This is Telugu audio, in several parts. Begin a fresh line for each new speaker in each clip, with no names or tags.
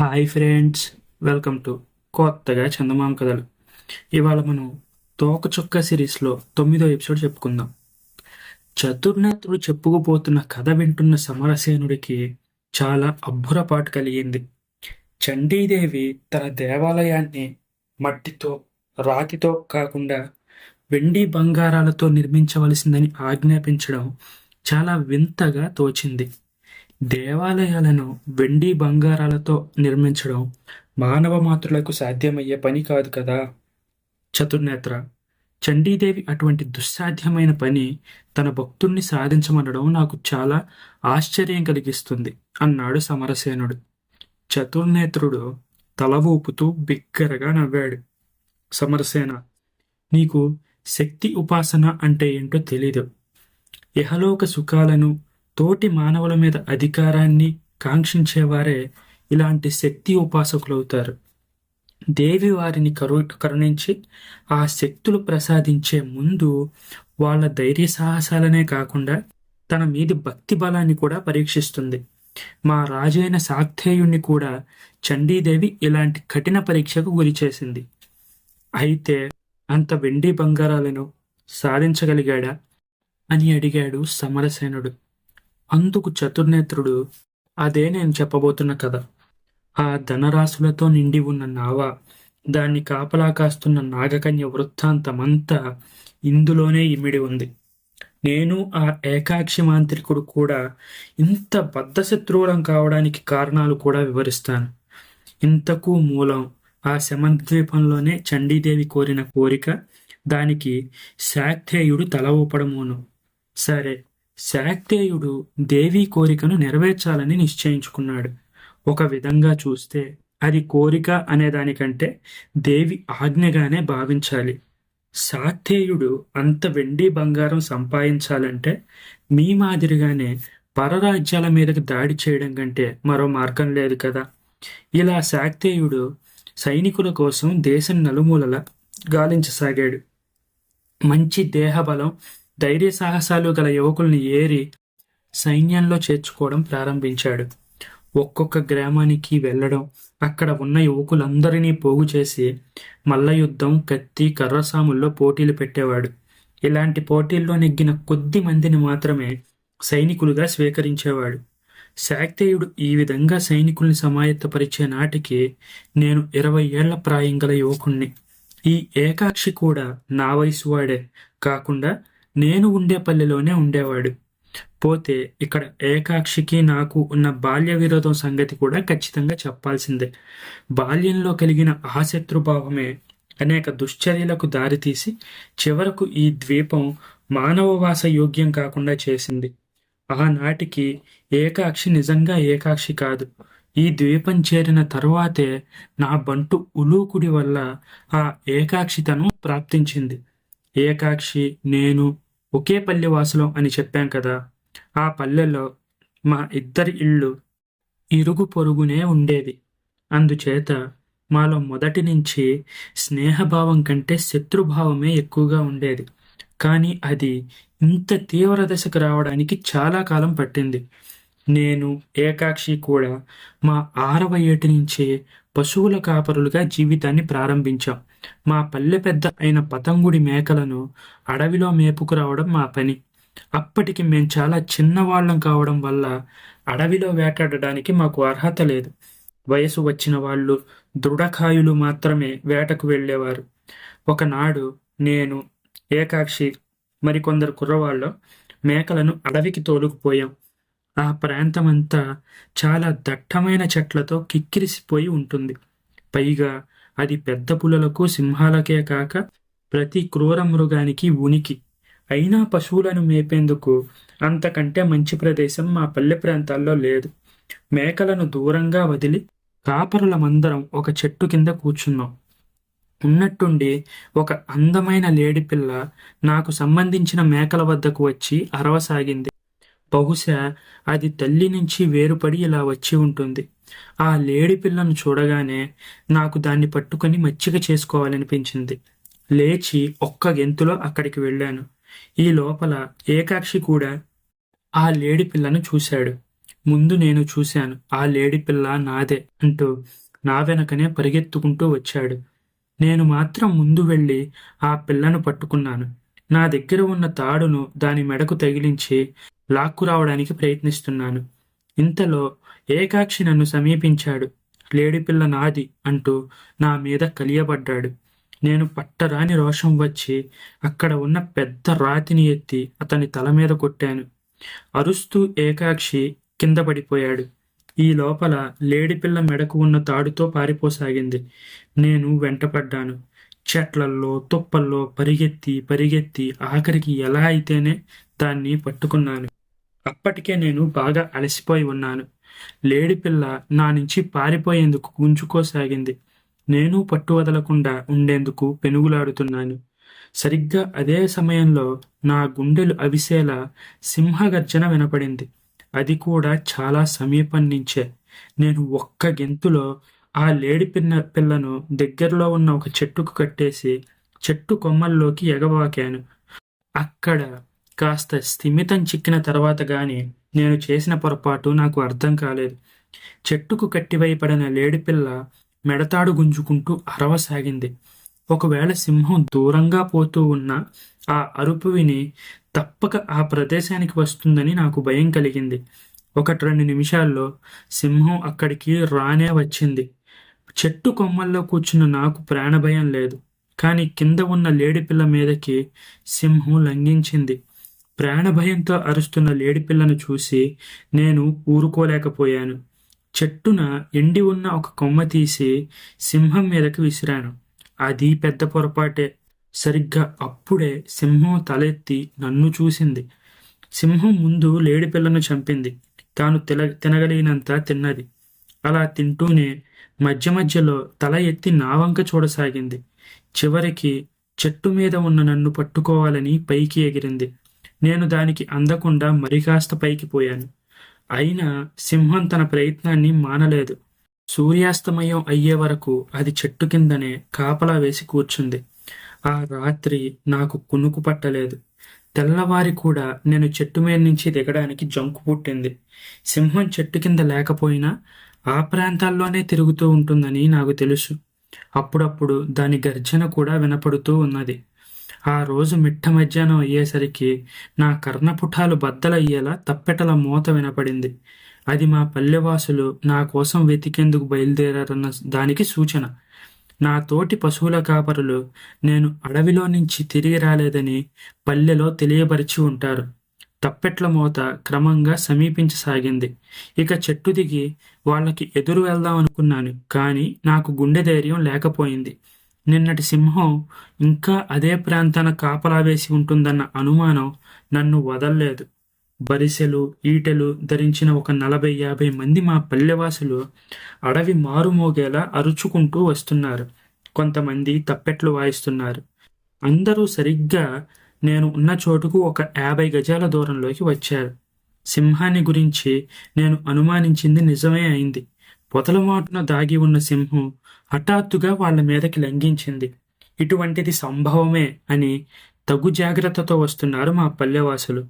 హాయ్ ఫ్రెండ్స్ వెల్కమ్ టు కొత్తగా చందమామ కథలు. ఇవాళ మనం తోకచుక్క సిరీస్లో తొమ్మిదో ఎపిసోడ్ చెప్పుకుందాం. చతుర్నేత్రుడు చెప్పుకుపోతున్న కథ వింటున్న సమరసేనుడికి చాలా అబ్బురపాటు కలిగింది. చండీదేవి తన దేవాలయాన్ని మట్టితో రాతితో కాకుండా వెండి బంగారాలతో నిర్మించవలసిందని ఆజ్ఞాపించడం చాలా వింతగా తోచింది. దేవాలయాలను వెండి బంగారాలతో నిర్మించడం మానవ మాతృలకు సాధ్యమయ్యే పని కాదు కదా? చతుర్నేత్ర చండీదేవి అటువంటి దుస్సాధ్యమైన పని తన భక్తుణ్ణి సాధించమనడం నాకు చాలా ఆశ్చర్యం కలిగిస్తుంది అన్నాడు సమరసేనుడు. చతుర్నేత్రుడు తల ఊపుతూ బిగ్గరగా నవ్వాడు. సమరసేన నీకు శక్తి ఉపాసన అంటే ఏంటో తెలీదు. ఇహలోక సుఖాలను తోటి మానవుల మీద అధికారాన్ని కాంక్షించేవారే ఇలాంటి శక్తి ఉపాసకులవుతారు. దేవి వారిని కరు కరుణించి ఆ శక్తులు ప్రసాదించే ముందు వాళ్ళ ధైర్య సాహసాలనే కాకుండా తన మీది భక్తి బలాన్ని కూడా పరీక్షిస్తుంది. మా రాజైన సాక్తేయుణ్ణి కూడా చండీదేవి ఇలాంటి కఠిన పరీక్షకు గురి చేసింది. అయితే అంత వెండి బంగారాలను సాధించగలిగాడా? అని అడిగాడు సమరసేనుడు. అందుకు చతుర్నేత్రుడు అదే నేను చెప్పబోతున్న కథ. ఆ ధనరాశులతో నిండి ఉన్న నావ దాన్ని కాపలా కాస్తున్న నాగకన్య వృత్తాంతమంతా ఇందులోనే ఇమిడి ఉంది. నేను ఆ ఏకాక్షి మాంత్రికుడు కూడా ఇంత బద్ధశత్రువులం కావడానికి కారణాలు కూడా వివరిస్తాను. ఇంతకు మూలం ఆ శమద్వీపంలోనే చండీదేవి కోరిన కోరిక దానికి శాక్తేయుడు తల ఊపడమును. సరే శాక్తేయుడు దేవి కోరికను నెరవేర్చాలని నిశ్చయించుకున్నాడు. ఒక విధంగా చూస్తే అది కోరిక అనే దానికంటే దేవి ఆజ్ఞగానే భావించాలి. శాక్తేయుడు అంత వెండి బంగారం సంపాదించాలంటే మీ మాదిరిగానే పరరాజ్యాల మీదకి దాడి చేయడం కంటే మరో మార్గం లేదు కదా. ఇలా శాక్తేయుడు సైనికుల కోసం దేశం నలుమూలల గాలించసాగాడు. మంచి దేహబలం ధైర్య సాహసాలు గల యువకుల్ని ఏరి సైన్యంలో చేర్చుకోవడం ప్రారంభించాడు. ఒక్కొక్క గ్రామానికి వెళ్ళడం అక్కడ ఉన్న యువకులందరినీ పోగు చేసి మల్ల యుద్ధం కత్తి కర్రసాముల్లో పోటీలు పెట్టేవాడు. ఇలాంటి పోటీల్లో నెగ్గిన కొద్ది మందిని మాత్రమే సైనికులుగా స్వీకరించేవాడు. శాక్తేయుడు ఈ విధంగా సైనికుల్ని సమాయత్తపరిచే నాటికి నేను ఇరవై ఏళ్ళ ప్రాయం గల యువకుణ్ణి. ఈ ఏకాక్షి కూడా నా వయసు వాడే కాకుండా నేను ఉండే పల్లెలోనే ఉండేవాడు. పోతే ఇక్కడ ఏకాక్షికి నాకు ఉన్న బాల్య విరోధం సంగతి కూడా ఖచ్చితంగా చెప్పాల్సిందే. బాల్యంలో కలిగిన ఆశత్రుభావమే అనేక దుశ్చర్యలకు దారితీసి చివరకు ఈ ద్వీపం మానవవాస యోగ్యం కాకుండా చేసింది. ఆనాటికి ఏకాక్షి నిజంగా ఏకాక్షి కాదు. ఈ ద్వీపం చేరిన తరువాతే నా బంటు ఉలూకుడి వల్ల ఆ ఏకాక్షితను ప్రాప్తించింది. ఏకాక్షి నేను ఒకే పల్లె వాసులం అని చెప్పాం కదా. ఆ పల్లెలో మా ఇద్దరి ఇళ్ళు ఇరుగు పొరుగునే ఉండేవి అందుచేత మాలో మొదటి నుంచి స్నేహభావం కంటే శత్రుభావమే ఎక్కువగా ఉండేది. కానీ అది ఇంత తీవ్ర దశకు రావడానికి చాలా కాలం పట్టింది. నేను ఏకాక్షి కూడా మా ఆరవ ఏటి నుంచే పశువుల కాపరులుగా జీవితాన్ని ప్రారంభించాం. మా పల్లె పెద్ద అయిన పతంగుడి మేకలను అడవిలో మేపుకురావడం మా పని. అప్పటికి మేము చాలా చిన్నవాళ్ళం కావడం వల్ల అడవిలో వేటాడడానికి మాకు అర్హత లేదు. వయసు వచ్చిన వాళ్ళు దృఢకాయులు మాత్రమే వేటకు వెళ్ళేవారు. ఒకనాడు నేను ఏకాక్షి మరికొందరు కుర్రవాళ్ళు మేకలను అడవికి తోలుకుపోయాం. ఆ ప్రాంతమంతా చాలా దట్టమైన చెట్లతో కిక్కిరిసిపోయి ఉంటుంది. పైగా అది పెద్ద పులులకు సింహాలకే కాక ప్రతి క్రూర మృగానికి ఉనికి. అయినా పశువులను మేపేందుకు అంతకంటే మంచి ప్రదేశం మా పల్లె ప్రాంతాల్లో లేదు. మేకలను దూరంగా వదిలి కాపరులమందరం ఒక చెట్టు కింద కూర్చున్నాం. ఉన్నట్టుండి ఒక అందమైన లేడిపిల్ల నాకు సంబంధించిన మేకల వద్దకు వచ్చి అరవసాగింది. బహుశా అది తల్లి నుంచి వేరుపడి ఇలా వచ్చి ఉంటుంది. ఆ లేడి పిల్లను చూడగానే నాకు దాన్ని పట్టుకొని మచ్చిక చేసుకోవాలనిపించింది. లేచి ఒక్క గెంతులో అక్కడికి వెళ్ళాను. ఈ లోపల ఏకాక్షి కూడా ఆ లేడి పిల్లను చూశాడు. ముందు నేను చూశాను ఆ లేడి పిల్ల నాదే అంటూ నా వెనకనే పరిగెత్తుకుంటూ వచ్చాడు. నేను మాత్రం ముందు వెళ్ళి ఆ పిల్లను పట్టుకున్నాను. నా దగ్గర ఉన్న తాడును దాని మెడకు తగిలించి లాక్కు రావడానికి ప్రయత్నిస్తున్నాను. ఇంతలో ఏకాక్షి నన్ను సమీపించాడు. లేడిపిల్ల నాది అంటూ నా మీద కలియబడ్డాడు. నేను పట్టరాని రోషం వచ్చి అక్కడ ఉన్న పెద్ద రాతిని ఎత్తి అతని తల మీద కొట్టాను. అరుస్తూ ఏకాక్షి కింద పడిపోయాడు. ఈ లోపల లేడిపిల్ల మెడకు ఉన్న తాడుతో పారిపోసాగింది. నేను వెంటపడ్డాను. చెట్లల్లో తుప్పల్లో పరిగెత్తి పరిగెత్తి ఆఖరికి ఎలా అయితేనే దాన్ని పట్టుకున్నాను. అప్పటికే నేను బాగా అలసిపోయి ఉన్నాను. లేడిపిల్ల నా నుంచి పారిపోయేందుకు గుంజుకోసాగింది నేను పట్టు వదలకుండా ఉండేందుకు పెనుగులాడుతున్నాను. సరిగ్గా అదే సమయంలో నా గుండెలు అవిసేలా సింహగర్జన వినపడింది. అది కూడా చాలా సమీపం నుంచే నేను ఒక్క గెంతులో ఆ లేడి పిన్న పిల్లను దగ్గరలో ఉన్న ఒక చెట్టుకు కట్టేసి చెట్టు కొమ్మల్లోకి ఎగవాకాను అక్కడ కాస్త స్థిమితం చిక్కిన తర్వాత గాని నేను చేసిన పొరపాటు నాకు అర్థం కాలేదు. చెట్టుకు కట్టివైపడిన లేడిపిల్ల మెడతాడు గుంజుకుంటూ అరవసాగింది ఒకవేళ సింహం దూరంగా పోతూ ఉన్న ఆ అరుపు విని తప్పక ఆ ప్రదేశానికి వస్తుందని నాకు భయం కలిగింది. ఒకటి రెండు నిమిషాల్లో సింహం అక్కడికి రానే వచ్చింది. చెట్టు కొమ్మల్లో కూర్చున్న నాకు ప్రాణభయం లేదు. కానీ కింద ఉన్న లేడిపిల్ల మీదకి సింహం లంఘించింది. ప్రాణభయంతో అరుస్తున్న లేడిపిల్లను చూసి నేను ఊరుకోలేకపోయాను. చెట్టున ఎండి ఉన్న ఒక కొమ్మ తీసి సింహం మీదకి విసిరాను. అది పెద్ద పొరపాటే. సరిగ్గా అప్పుడే సింహం తలెత్తి నన్ను చూసింది. సింహం ముందు లేడిపిల్లను చంపింది. తాను తిన తినగలిగినంత తిన్నది. అలా తింటూనే మధ్య మధ్యలో తల ఎత్తి నా వంక చూడసాగింది. చివరికి చెట్టు మీద ఉన్న నన్ను పట్టుకోవాలని పైకి ఎగిరింది. నేను దానికి అందకుండా మరికాస్త పైకి పోయాను. అయినా సింహం తన ప్రయత్నాన్ని మానలేదు. సూర్యాస్తమయం అయ్యే వరకు అది చెట్టు కిందనే కాపలా వేసి కూర్చుంది. ఆ రాత్రి నాకు కునుకు పట్టలేదు. తెల్లవారి కూడా నేను చెట్టు మీద నుంచి దిగడానికి జంకు పుట్టింది. సింహం చెట్టు కింద లేకపోయినా ఆ ప్రాంతాల్లోనే తిరుగుతూ ఉంటుందని నాకు తెలుసు. అప్పుడప్పుడు దాని గర్జన కూడా వినపడుతూ ఉన్నది. ఆ రోజు మిట్ట మధ్యాహ్నం అయ్యేసరికి నా కర్ణపుఠాలు బద్దలయ్యేలా తప్పెటల మూత వినపడింది. అది మా పల్లెవాసులు నా కోసం వెతికేందుకు బయలుదేరారన్న దానికి సూచన. నా తోటి పశువుల కాపరులు నేను అడవిలో నుంచి తిరిగి రాలేదని పల్లెలో తెలియపరిచి ఉంటారు. తప్పెట్ల మూత క్రమంగా సమీపించసాగింది. ఇక చెట్టు దిగి వాళ్ళకి ఎదురు వెళ్దాం అనుకున్నాను కానీ నాకు గుండె ధైర్యం లేకపోయింది. నిన్నటి సింహం ఇంకా అదే ప్రాంతాన కాపలా వేసి ఉంటుందన్న అనుమానం నన్ను వదల్లేదు. బరిసెలు ఈటెలు ధరించిన ఒక నలభై యాభై మంది మా పల్లెవాసులు అడవి మారుమోగేలా అరుచుకుంటూ వస్తున్నారు. కొంతమంది తప్పెట్లు వాయిస్తున్నారు. అందరూ సరిగ్గా నేను ఉన్న చోటుకు ఒక యాభై గజాల దూరంలోకి వచ్చారు. సింహాన్ని గురించి నేను అనుమానించింది నిజమే అయింది. పొదలమాటున దాగి ఉన్న సింహం హఠాత్తుగా వాళ్ళ మీదకి లంఘించింది. ఇటువంటిది సంభవమే అని తగు జాగ్రత్తతో వస్తున్నారు మా పల్లెవాసులు.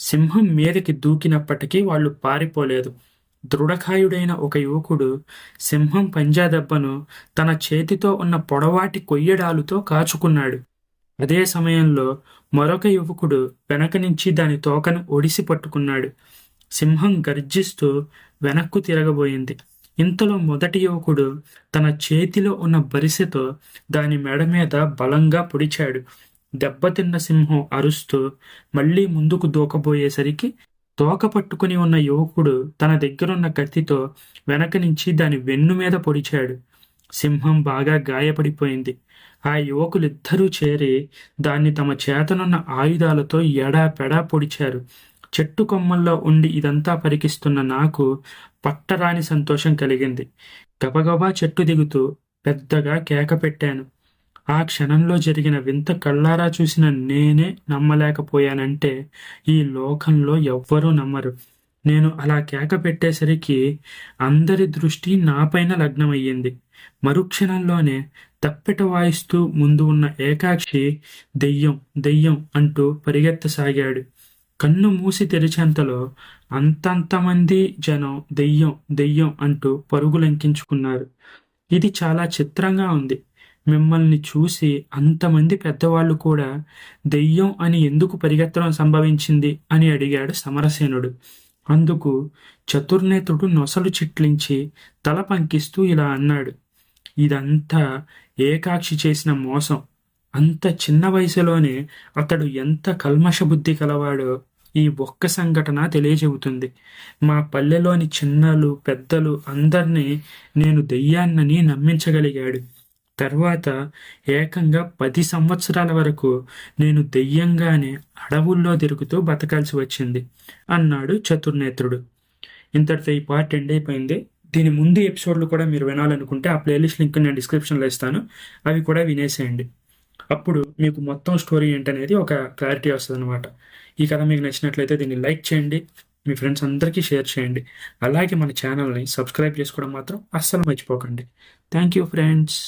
సింహం మీదకి దూకినప్పటికీ వాళ్ళు పారిపోలేదు. దృఢకాయుడైన ఒక యువకుడు సింహం పంజా దెబ్బను తన చేతితో ఉన్న పొడవాటి కొయ్యడాలుతో కాచుకున్నాడు. అదే సమయంలో మరొక యువకుడు వెనక నుంచి దాని తోకను ఒడిసి పట్టుకున్నాడు. సింహం గర్జిస్తూ వెనక్కు తిరగబోయింది. ఇంతలో మొదటి యువకుడు తన చేతిలో ఉన్న బరిసెతో దాని మెడ మీద బలంగా పొడిచాడు. దెబ్బతిన్న సింహం అరుస్తూ మళ్ళీ ముందుకు దూకబోయేసరికి తోక పట్టుకుని ఉన్న యువకుడు తన దగ్గరున్న కత్తితో వెనక నుంచి దాని వెన్ను మీద పొడిచాడు. సింహం బాగా గాయపడిపోయింది. ఆ యువకులిద్దరూ చేరి దాన్ని తమ చేతనున్న ఆయుధాలతో ఎడాపెడా పొడిచారు. చెట్టు కొమ్మల్లో ఉండి ఇదంతా పరికిస్తున్న నాకు పట్టరాని సంతోషం కలిగింది. గబగబా చెట్టు దిగుతూ పెద్దగా కేక పెట్టాను. ఆ క్షణంలో జరిగిన వింత కళ్ళారా చూసిన నేనే నమ్మలేకపోయానంటే ఈ లోకంలో ఎవ్వరూ నమ్మరు. నేను అలా కేక పెట్టేసరికి అందరి దృష్టి నాపైన లగ్నమయ్యింది. మరుక్షణంలోనే తప్పెట వాయిస్తూ ముందు ఉన్న ఏకాక్షి దెయ్యం దెయ్యం అంటూ పరిగెత్తసాగాడు. కన్ను మూసి తెరిచేంతలో అంతంతమంది జనం దెయ్యం దెయ్యం అంటూ పరుగులంకించుకున్నారు ఇది చాలా చిత్రంగా ఉంది. మిమ్మల్ని చూసి అంతమంది పెద్దవాళ్ళు కూడా దెయ్యం అని ఎందుకు పరిగెత్తడం సంభవించింది అని అడిగాడు సమరసేనుడు. అందుకు చతుర్నేతుడు నొసలు చిట్లించి తల పంకిస్తూ ఇలా అన్నాడు. ఇదంతా ఏకాక్షి చేసిన మోసం. అంత చిన్న వయసులోనే అతడు ఎంత కల్మషబుద్ధి కలవాడో ఈ ఒక్క సంఘటన తెలియజెబుతుంది మా పల్లెలోని చిన్నలు పెద్దలు అందరినీ నేను దెయ్యాన్నని నమ్మించగలిగాడు. తర్వాత ఏకంగా పది సంవత్సరాల వరకు నేను దెయ్యంగానే అడవుల్లో తిరుగుతూ బతకాల్సి వచ్చింది అన్నాడు చతుర్నేత్రుడు. ఇంతటితో ఈ పార్ట్ ఎండ్ అయిపోయింది. దీని ముందు ఎపిసోడ్లు కూడా మీరు వినాలనుకుంటే ఆ ప్లేలిస్ట్ లింక్ నేను డిస్క్రిప్షన్లో ఇస్తాను. అవి కూడా వినేసేయండి. అప్పుడు మీకు మొత్తం స్టోరీ ఏంటనేది ఒక క్లారిటీ వస్తుంది అనమాట ఈ కథ మీకు నచ్చినట్లయితే దీన్ని లైక్ చేయండి మీ ఫ్రెండ్స్ అందరికీ షేర్ చేయండి. అలాగే మన ఛానల్ని సబ్స్క్రైబ్ చేసుకోవడం మాత్రం అస్సలు మర్చిపోకండి. Thank you friends.